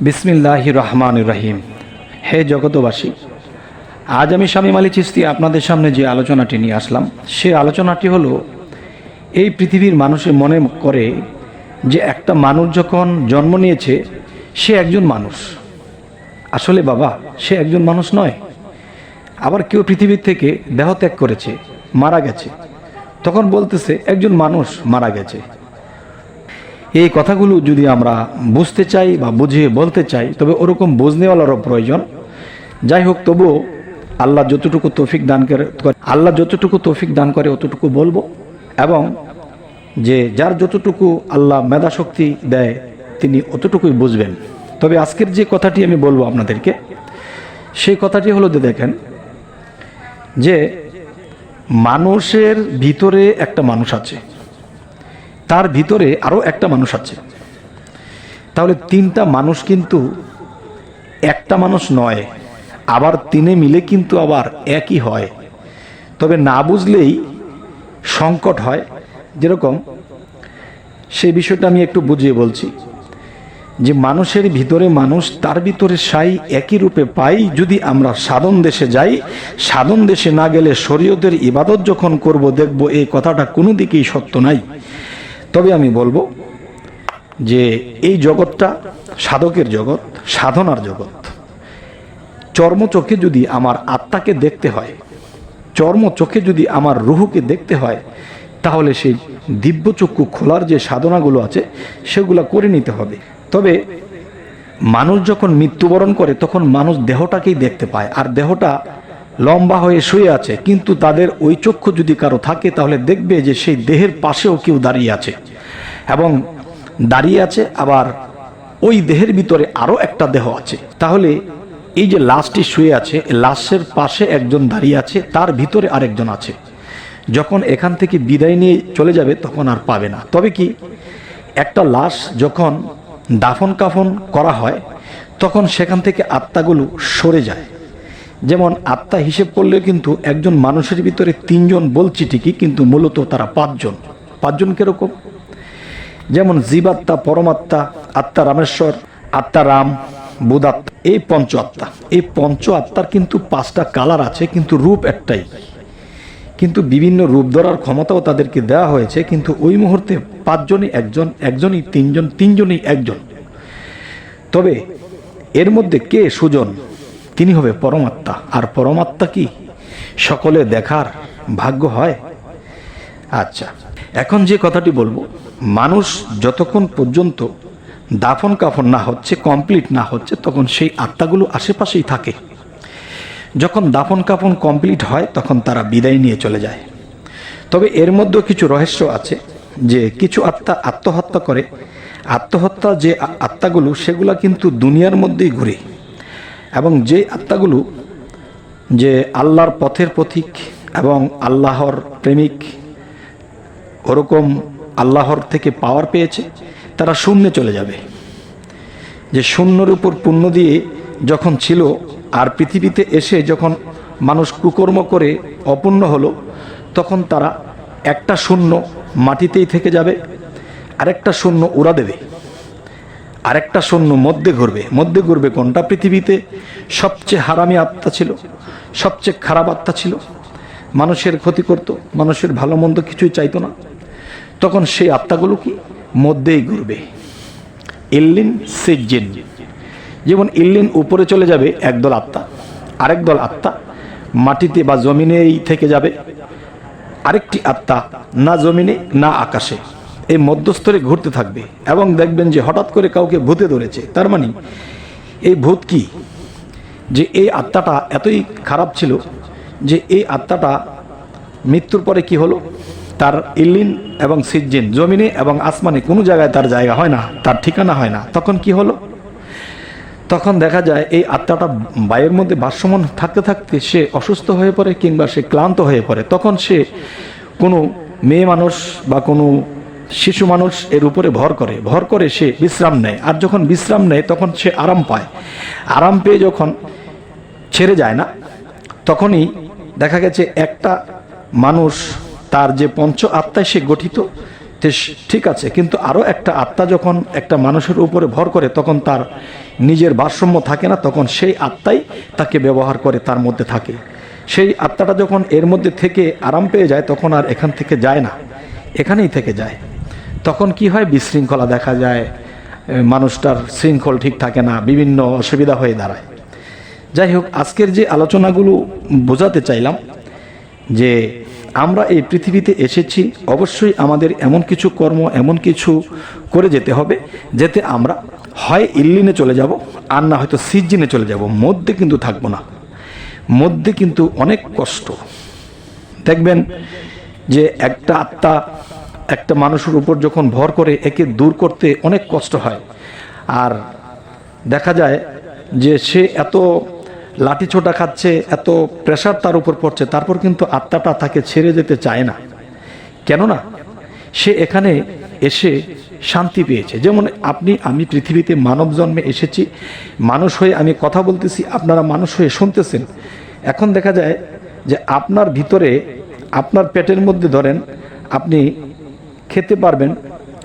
বিসমিল্লাহ রহমান রহিম। হে জগতবাসী আজ আমি স্বামী মালি চিস্তি আপনাদের সামনে যে আলোচনাটি নিয়ে আসলাম, সে আলোচনাটি হলো, এই পৃথিবীর মানুষের মনে করে যে একটা মানুষ যখন জন্ম নিয়েছে, সে একজন মানুষ। আসলে বাবা, সে একজন মানুষ নয়। আবার কেউ পৃথিবীর থেকে দেহত্যাগ করেছে, মারা গেছে। তখন বলতেছে, একজন মানুষ মারা গেছে। এই কথাগুলো যদি আমরা বুঝতে চাই বা বুঝিয়ে বলতে চাই, তবে ওরকম বুঝনেওয়ালারও প্রয়োজন। যাই হোক, তবুও আল্লাহ যতটুকু তৌফিক দান করে, আল্লাহ যতটুকু তৌফিক দান করে অতটুকু বলব। এবং যে যার যতটুকু আল্লাহ মেধা শক্তি দেয়, তিনি অতটুকুই বুঝবেন। তবে আজকের যে কথাটি আমি বলব আপনাদেরকে, সেই কথাটি হলো যে দেখেন, যে মানুষের ভিতরে একটা মানুষ আছে। তার ভিতরে আরও একটা মানুষ আছে। তাহলে তিনটা মানুষ কিন্তু একটা মানুষ নয়, আবার তিনে মিলে কিন্তু আবার একই হয়। তবে না বুঝলেই সংকট হয়। যেরকম সেই বিষয়টা আমি একটু বুঝিয়ে বলছি, যে মানুষের ভিতরে মানুষ তার ভিতরে সাই একই রূপে পাই যদি আমরা সাধন দেশে যাই, সাধন দেশে না গেলে শরীয়তের ইবাদত যখন করব, দেখব এই কথাটা কোনো দিকেই সত্য নাই। তবে আমি বলব যে এই জগৎটা সাধকের জগৎ, সাধনার জগৎ। চর্মচোখে যদি আমার আত্মাকে দেখতে হয় চর্মচোখে যদি আমার রুহুকে দেখতে হয়, তাহলে সেই দিব্যচক্ষু খোলার যে সাধনাগুলো আছে, সেগুলো করে নিতে হবে। তবে মানুষ যখন মৃত্যুবরণ করে, তখন মানুষ দেহটাকেই দেখতে পায়। আর দেহটা লম্বা হয়ে শুয়ে আছে, কিন্তু তাদের ওই চক্ষু যদি কারও থাকে, তাহলে দেখবে যে সেই দেহের পাশেও কেউ দাঁড়িয়ে আছে। এবং দাঁড়িয়ে আছে, আবার ওই দেহের ভিতরে আরও একটা দেহ আছে। তাহলে এই যে লাশটি শুয়ে আছে লাশের পাশে একজন দাঁড়িয়ে আছে, তার ভিতরে আরেকজন আছে। যখন এখান থেকে বিদায় নিয়ে চলে যাবে, তখন আর পাবে না। তবে কি, একটা লাশ যখন দাফন কাফন করা হয়, তখন সেখান থেকে আত্মাগুলো সরে যায়। যেমন আত্মা হিসেব করলে কিন্তু একজন মানুষের ভিতরে তিনজন বলছি ঠিকই কিন্তু মূলত তারা পাঁচজন। পাঁচজন কীরকম? যেমন জীবাত্মা, পরমাত্মা, আত্মা রামেশ্বর, আত্মা রাম, বুধাত্মা, এই পঞ্চ আত্মা। এই পঞ্চ আত্মার কিন্তু পাঁচটা কালার আছে, কিন্তু রূপ একটাই। কিন্তু বিভিন্ন রূপ ধরার ক্ষমতাও তাদেরকে দেওয়া হয়েছে, কিন্তু ওই মুহূর্তে পাঁচজনই একজন, একজনই তিনজন, তিনজনই একজন। তবে এর মধ্যে কে সুজন? তিনি হবে পরমাত্মা। আর পরমাত্মা কি? সকলে দেখার ভাগ্য হয়। আচ্ছা এখন যে কথাটি বলব, মানুষ যতক্ষণ পর্যন্ত দাফন কাফন না হচ্ছে কমপ্লিট না হচ্ছে, তখন সেই আত্মাগুলো আশেপাশেই থাকে। যখন দাফন কাফন কমপ্লিট হয়, তখন তারা বিদায় নিয়ে চলে যায়। তবে এর মধ্যেও কিছু রহস্য আছে যে কিছু আত্মা আত্মহত্যা করে। আত্মহত্যা যে আত্মাগুলো, সেগুলো কিন্তু দুনিয়ার মধ্যেই ঘুরে। এবং যে আত্মাগুলো যে আল্লাহর পথের পথিক এবং আল্লাহর প্রেমিক ওরকম আল্লাহর থেকে পাওয়ার পেয়েছে, তারা শূন্যে চলে যাবে। যে শূন্যর উপর পুণ্য দিয়ে যখন ছিল আর পৃথিবীতে এসে যখন মানুষ কুকর্ম করে অপূর্ণ হলো, তখন তারা একটা শূন্য মাটিতেই থেকে যাবে, আরেকটা শূন্য উড়া দেবে। আরেকটা শূন্য মধ্যে ঘুরবে। মধ্যে ঘুরবে কোনটা? পৃথিবীতে সবচেয়ে হারামি আত্মা ছিল, সবচেয়ে খারাপ আত্মা ছিল। মানুষের ক্ষতি করত, মানুষের ভালো মন্দ কিছুই চাইতো না। তখন সেই আত্মাগুলো কি? মধ্যেই ঘুরবে। ইল্লিন সিজ্জিন। যেমন ইল্লিন উপরে চলে যাবে একদল আত্মা, আরেক দল আত্মা মাটিতে বা জমিনেই থেকে যাবে। আরেকটি আত্মা না জমিনে, না আকাশে। এই মধ্যস্তরে ঘুরতে থাকবে এবং দেখবেন যে হঠাৎ করে কাউকে ভূতে ধরেছে। তার মানে এই ভূত কি? যে এই আত্মাটা এতই খারাপ ছিল যে এই আত্মাটা মৃত্যুর পরে কি হলো? তার ইল্লিন এবং সিজ্জিন, জমিনে এবং আসমানে কোনো জায়গায় তার জায়গা হয় না, তার ঠিকানা হয় না। তখন কি হলো? তখন দেখা যায় এই আত্মাটা বায়ের মধ্যে ভারসাম্য থাকতে থাকতে সে অসুস্থ হয়ে পড়ে কিংবা সে ক্লান্ত হয়ে পড়ে। তখন সে কোনো মেয়ে মানুষ বা কোনো শিশু মানুষ এর উপরে ভর করে ভর করে সে বিশ্রাম নেয়। আর যখন বিশ্রাম নেয়, তখন সে আরাম পায়। আরাম পেয়ে যখন ছেড়ে যায় না, তখনই দেখা গেছে একটা মানুষ, তার যে পঞ্চ আত্মায় সে গঠিত ঠিক আছে। কিন্তু আরও একটা আত্মা যখন একটা মানুষের উপরে ভর করে, তখন তার নিজের ভারসাম্য থাকে না, তখন সেই আত্মাই তাকে ব্যবহার করে, তার মধ্যে থাকে। সেই আত্মাটা যখন এর মধ্যে থেকে আরাম পেয়ে যায়, তখন আর এখান থেকে যায় না। এখানেই থেকে যায়। তখন কি হয়? বিশৃঙ্খলা দেখা যায়। মানুষটার শৃঙ্খল ঠিক থাকে না, বিভিন্ন অসুবিধা হয়ে দাঁড়ায়। যাই হোক, আজকের যে আলোচনাগুলো বোঝাতে চাইলাম যে আমরা এই পৃথিবীতে এসেছি, অবশ্যই আমাদের এমন কিছু কর্ম, এমন কিছু করে যেতে হবে যাতে আমরা হয় ইল্লিনে চলে যাব, আর না হয়তো সিজিনে চলে যাব। মধ্যে কিন্তু থাকব না। মধ্যে কিন্তু অনেক কষ্ট। দেখবেন যে একটা আত্মা একটা মানুষের উপর যখন ভর করে একে দূর করতে অনেক কষ্ট হয়। আর দেখা যায় যে সে এত লাঠি ছোটা খাচ্ছে, এত প্রেশার তার উপর পড়ছে, তারপর কিন্তু আত্মাটা তাকে ছেড়ে যেতে চায় না। কেননা সে এখানে এসে শান্তি পেয়েছে। যেমন আপনি, আমি পৃথিবীতে মানব জন্মে এসেছি, মানুষ হয়ে আমি কথা বলতেছি, আপনারা মানুষ হয়ে শুনতেছেন। এখন দেখা যায় যে আপনার ভিতরে, আপনার পেটের মধ্যে ধরেন, আপনি খেতে পারবেন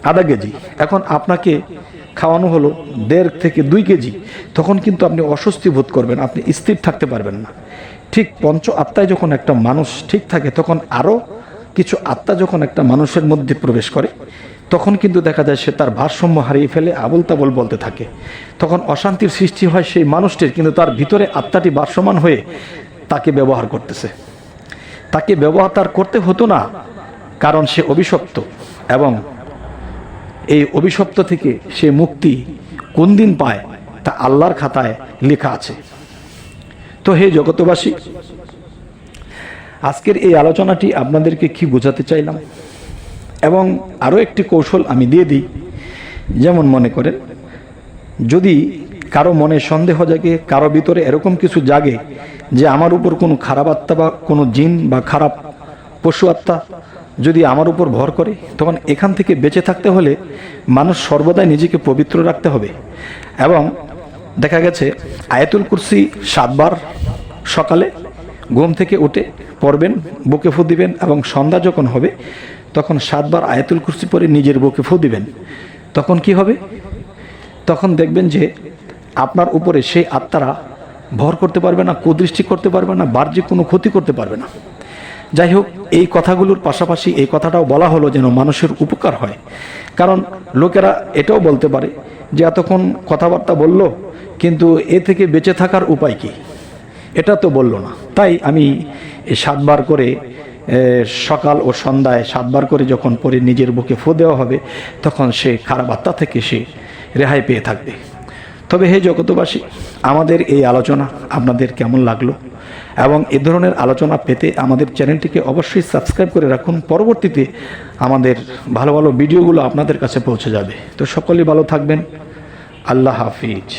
আধা কেজি। এখন আপনাকে খাওয়ানো হলো দেড় থেকে দুই কেজি। তখন কিন্তু আপনি অস্বস্তি বোধ করবেন, আপনি স্থির থাকতে পারবেন না। ঠিক পঞ্চ আত্মায় যখন একটা মানুষ ঠিক থাকে, তখন আরও কিছু আত্মা যখন একটা মানুষের মধ্যে প্রবেশ করে, তখন কিন্তু দেখা যায় সে তার ভারসাম্য হারিয়ে ফেলে আবল তাবল বলতে থাকে। তখন অশান্তির সৃষ্টি হয় সেই মানুষটির, কিন্তু তার ভিতরে আত্মাটি ভারসমান হয়ে তাকে ব্যবহার করতেছে। তাকে ব্যবহার তার করতে হতো না, কারণ সে অভিশপ্ত। এবং এই অভিশপ্ত থেকে সে মুক্তি কোন দিন পায় তা আল্লাহর খাতায় লেখা আছে। তো হে জগতবাসী আজকের এই আলোচনাটি আপনাদেরকে কি বোঝাতে চাইলাম? এবং আরও একটি কৌশল আমি দিয়ে দিই। যেমন মনে করেন, যদি কারও মনে সন্দেহ জাগে, কারও ভিতরে এরকম কিছু জাগে যে আমার উপর কোনো খারাপ আত্মা বা কোনো জিন বা খারাপ পশু আত্মা যদি আমার উপর ভর করে, তখন এখান থেকে বেঁচে থাকতে হলে মানুষ সর্বদাই নিজেকে পবিত্র রাখতে হবে। এবং দেখা গেছে, আয়াতুল কুরসি সাতবার সকালে ঘুম থেকে উঠে পড়বেন, বুকে ফু দিবেন এবং সন্ধ্যা যখন হবে, তখন সাতবার আয়াতুল কুরসি পরে নিজের বুকে ফু দিবেন। তখন কি হবে? তখন দেখবেন যে আপনার উপরে সেই আত্মারা ভর করতে পারবে না, কুদৃষ্টি করতে পারবে না, বাহ্যিক কোনো ক্ষতি করতে পারবে না। যাই হোক এই কথাগুলোর পাশাপাশি এই কথাটাও বলা হলো যেন মানুষের উপকার হয়। কারণ লোকেরা এটাও বলতে পারে যে, এতক্ষণ কথাবার্তা বলল, কিন্তু এ থেকে বেঁচে থাকার উপায় কি? এটা তো বলল না। তাই আমি সাতবার করে সকাল ও সন্ধ্যায় সাতবার করে যখন পরে নিজের বুকে ফু দেওয়া হবে, তখন সে খারাপ আত্মা থেকে সে রেহাই পেয়ে থাকবে। তবে হে জগতবাসী আমাদের এই আলোচনা আপনাদের কেমন লাগল? এবং এ ধরনের আলোচনা পেতে আমাদের চ্যানেলটিকে অবশ্যই সাবস্ক্রাইব করে রাখুন। পরবর্তীতে আমাদের ভালো ভালো ভিডিওগুলো আপনাদের কাছে পৌঁছে যাবে। তো সকলেই ভালো থাকবেন। আল্লাহ হাফিজ।